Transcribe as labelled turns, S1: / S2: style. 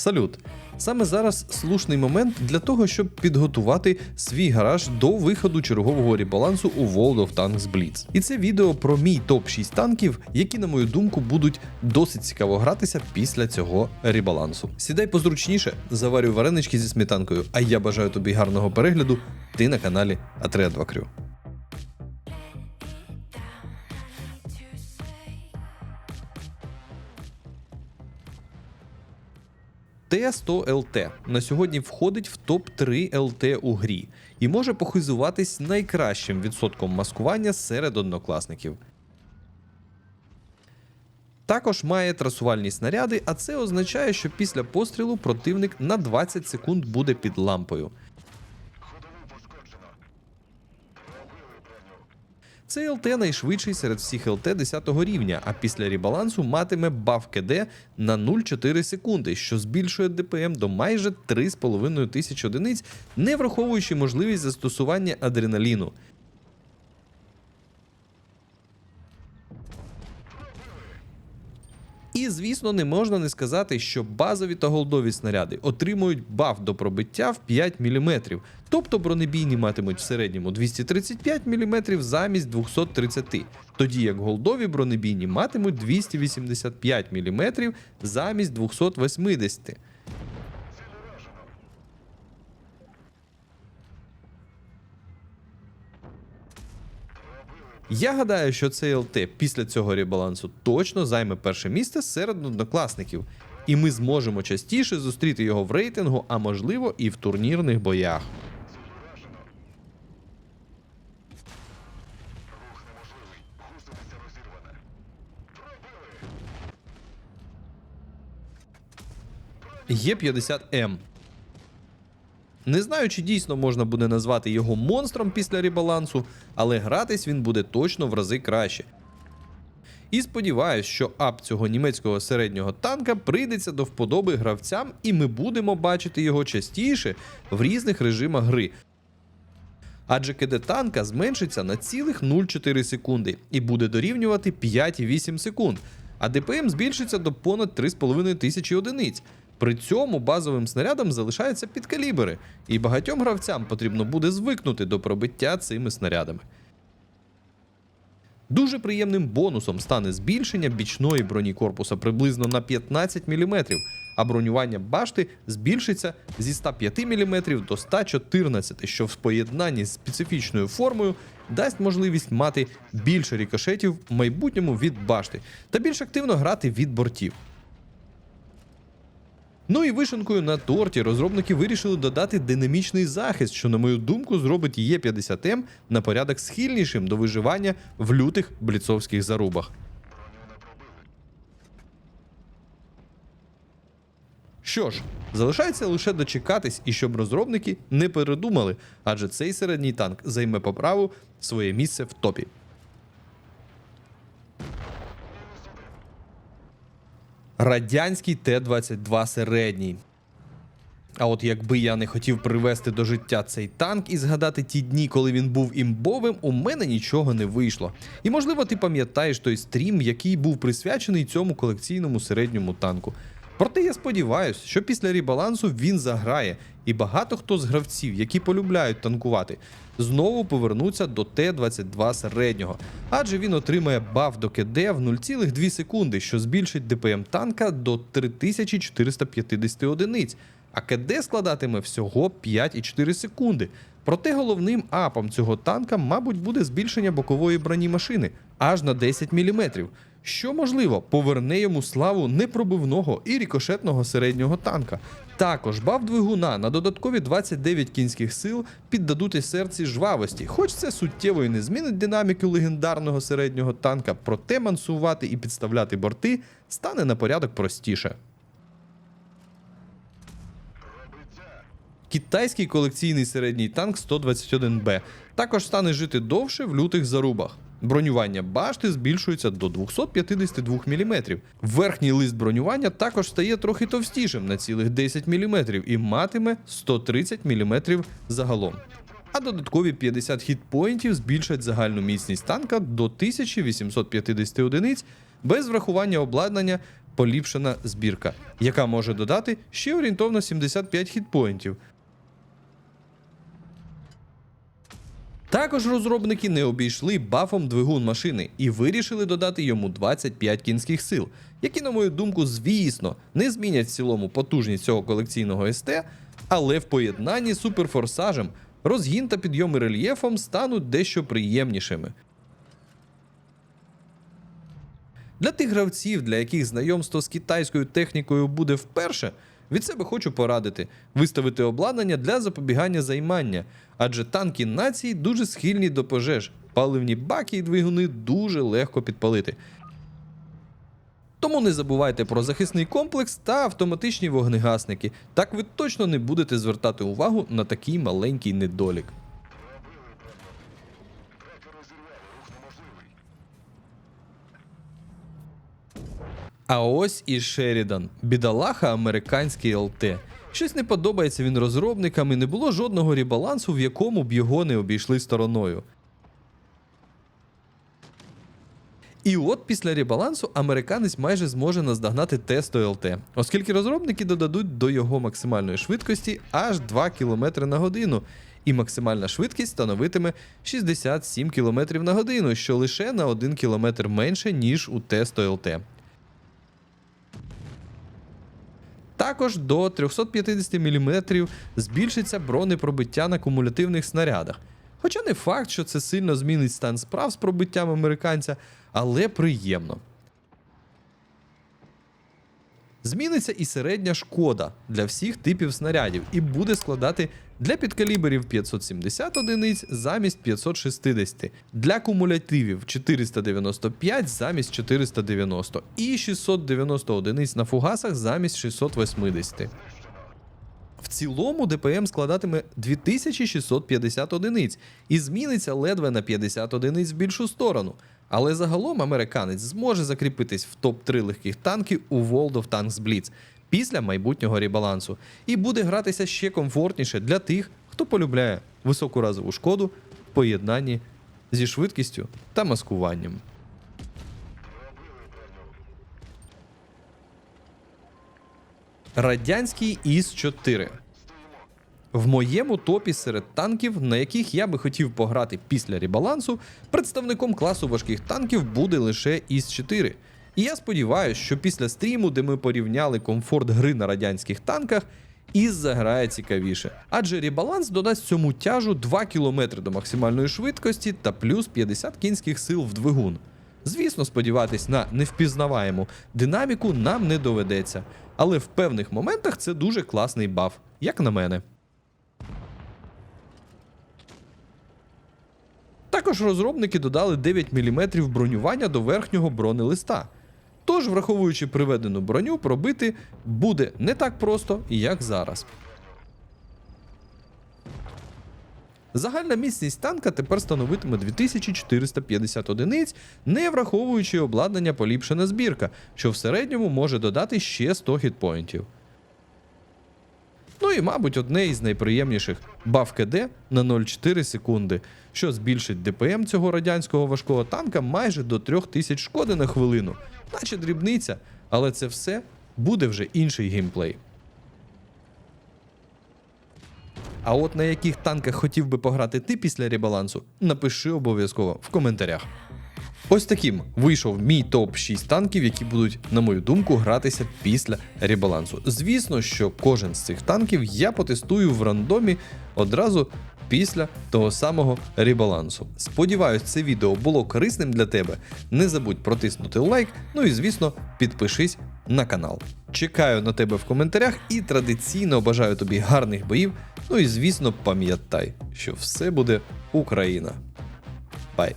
S1: Салют! Саме зараз слушний момент для того, щоб підготувати свій гараж до виходу чергового ребалансу у World of Tanks Blitz. І це відео про мій топ 6 танків, які, на мою думку, будуть досить цікаво гратися після цього ребалансу. Сідай позручніше, заварюй варенички зі сметанкою, а я бажаю тобі гарного перегляду. Ти на каналі Атрея 2 Крю. Т100ЛТ на сьогодні входить в топ-3 ЛТ у грі і може похизуватись найкращим відсотком маскування серед однокласників. Також має трасувальні снаряди, а це означає, що після пострілу противник на 20 секунд буде під лампою. Цей ЛТ найшвидший серед всіх ЛТ 10 рівня, а після ребалансу матиме баф КД на 0,4 секунди, що збільшує ДПМ до майже 3,5 тисяч одиниць, не враховуючи можливість застосування адреналіну. І, звісно, не можна не сказати, що базові та голдові снаряди отримують баф до пробиття в 5 мм, тобто бронебійні матимуть в середньому 235 мм замість 230, тоді як голдові бронебійні матимуть 285 мм замість 280. Я гадаю, що цей ЛТ після цього ребалансу точно займе перше місце серед однокласників, і ми зможемо частіше зустріти його в рейтингу, а можливо і в турнірних боях. Є50М. Не знаю, чи дійсно можна буде назвати його монстром після ребалансу, але гратись він буде точно в рази краще. І сподіваюсь, що ап цього німецького середнього танка прийдеться до вподоби гравцям, і ми будемо бачити його частіше в різних режимах гри. Адже КД танка зменшиться на цілих 0,4 секунди і буде дорівнювати 5,8 секунд, а ДПМ збільшиться до понад 3,5 тисячі одиниць. При цьому базовим снарядам залишаються підкалібри, і багатьом гравцям потрібно буде звикнути до пробиття цими снарядами. Дуже приємним бонусом стане збільшення бічної броні корпуса приблизно на 15 мм, а бронювання башти збільшиться зі 105 мм до 114, що в поєднанні з специфічною формою дасть можливість мати більше рікошетів в майбутньому від башти та більш активно грати від бортів. Ну і вишенкою на торті розробники вирішили додати динамічний захист, що, на мою думку, зробить Є50М на порядок схильнішим до виживання в лютих бліцовських зарубах. Що ж, залишається лише дочекатись і щоб розробники не передумали, адже цей середній танк займе по праву своє місце в топі. Радянський Т-22 середній. А от якби я не хотів привести до життя цей танк і згадати ті дні, коли він був імбовим, у мене нічого не вийшло. І можливо, ти пам'ятаєш той стрім, який був присвячений цьому колекційному середньому танку. Проте я сподіваюся, що після ребалансу він заграє, і багато хто з гравців, які полюбляють танкувати, знову повернуться до Т-22 середнього, адже він отримає баф до КД в 0,2 секунди, що збільшить ДПМ танка до 3450 одиниць, а КД складатиме всього 5,4 секунди. Проте головним апом цього танка, мабуть, буде збільшення бокової броні машини аж на 10 мм, що можливо поверне йому славу непробивного і рікошетного середнього танка. Також баф двигуна на додаткові 29 кінських сил піддадуть серці жвавості, хоч це суттєво і не змінить динаміки легендарного середнього танка, проте мансувати і підставляти борти стане на порядок простіше. Китайський колекційний середній танк 121Б також стане жити довше в лютих зарубах. Бронювання башти збільшується до 252 мм. Верхній лист бронювання також стає трохи товстішим на цілих 10 мм і матиме 130 мм загалом. А додаткові 50 хітпоінтів збільшать загальну міцність танка до 1850 одиниць без врахування обладнання поліпшена збірка, яка може додати ще орієнтовно 75 хітпоінтів. Також розробники не обійшли бафом двигун машини і вирішили додати йому 25 кінських сил, які, на мою думку, звісно, не змінять в цілому потужність цього колекційного СТ, але в поєднанні з суперфорсажем розгін та підйоми рельєфом стануть дещо приємнішими. Для тих гравців, для яких знайомство з китайською технікою буде вперше, від себе хочу порадити виставити обладнання для запобігання займання, адже танки нації дуже схильні до пожеж, паливні баки і двигуни дуже легко підпалити. Тому не забувайте про захисний комплекс та автоматичні вогнегасники. Так ви точно не будете звертати увагу на такий маленький недолік. А ось і Шерідан, бідолаха американський ЛТ. Щось не подобається він розробникам і не було жодного ребалансу, в якому б його не обійшли стороною. І от після ребалансу американець майже зможе наздогнати тесту ЛТ, оскільки розробники додадуть до його максимальної швидкості аж 2 км на годину, і максимальна швидкість становитиме 67 км на годину, що лише на 1 км менше, ніж у тесту ЛТ. Також до 350 мм збільшиться бронепробиття на кумулятивних снарядах. Хоча не факт, що це сильно змінить стан справ з пробиттям американця, але приємно. Зміниться і середня шкода для всіх типів снарядів і буде складати для підкаліберів 570 одиниць замість 560, для кумулятивів 495 замість 490 і 690 одиниць на фугасах замість 680. В цілому ДПМ складатиме 2650 одиниць і зміниться ледве на 50 одиниць в більшу сторону. Але загалом американець зможе закріпитись в топ-3 легких танків у World of Tanks Blitz після майбутнього ребалансу і буде гратися ще комфортніше для тих, хто полюбляє високу разову шкоду в поєднанні зі швидкістю та маскуванням. Радянський ІС-4 в моєму топі серед танків, на яких я би хотів пограти після ребалансу, представником класу важких танків буде лише ІС-4. І я сподіваюся, що після стріму, де ми порівняли комфорт гри на радянських танках, ІС заграє цікавіше. Адже ребаланс додасть цьому тяжу 2 км до максимальної швидкості та плюс 50 кінських сил в двигун. Звісно, сподіватись на невпізнаваєму динаміку нам не доведеться, але в певних моментах це дуже класний баф, як на мене. Також розробники додали 9 мм бронювання до верхнього бронелиста. Тож, враховуючи приведену броню, пробити буде не так просто, як зараз. Загальна міцність танка тепер становитиме 2450 одиниць, не враховуючи обладнання поліпшена збірка, що в середньому може додати ще 100 хітпоінтів. Ну і, мабуть, одне із найприємніших баф КД на 0,4 секунди, що збільшить ДПМ цього радянського важкого танка майже до 3000 шкоди на хвилину, наче дрібниця, але це все буде вже інший геймплей. А от на яких танках хотів би пограти ти після ребалансу, напиши обов'язково в коментарях. Ось таким вийшов мій топ 6 танків, які будуть, на мою думку, гратися після ребалансу. Звісно, що кожен з цих танків я потестую в рандомі одразу після того самого ребалансу. Сподіваюсь, це відео було корисним для тебе. Не забудь протиснути лайк, ну і звісно, підпишись на канал. Чекаю на тебе в коментарях і традиційно бажаю тобі гарних боїв. Ну і звісно, пам'ятай, що все буде Україна. Бай!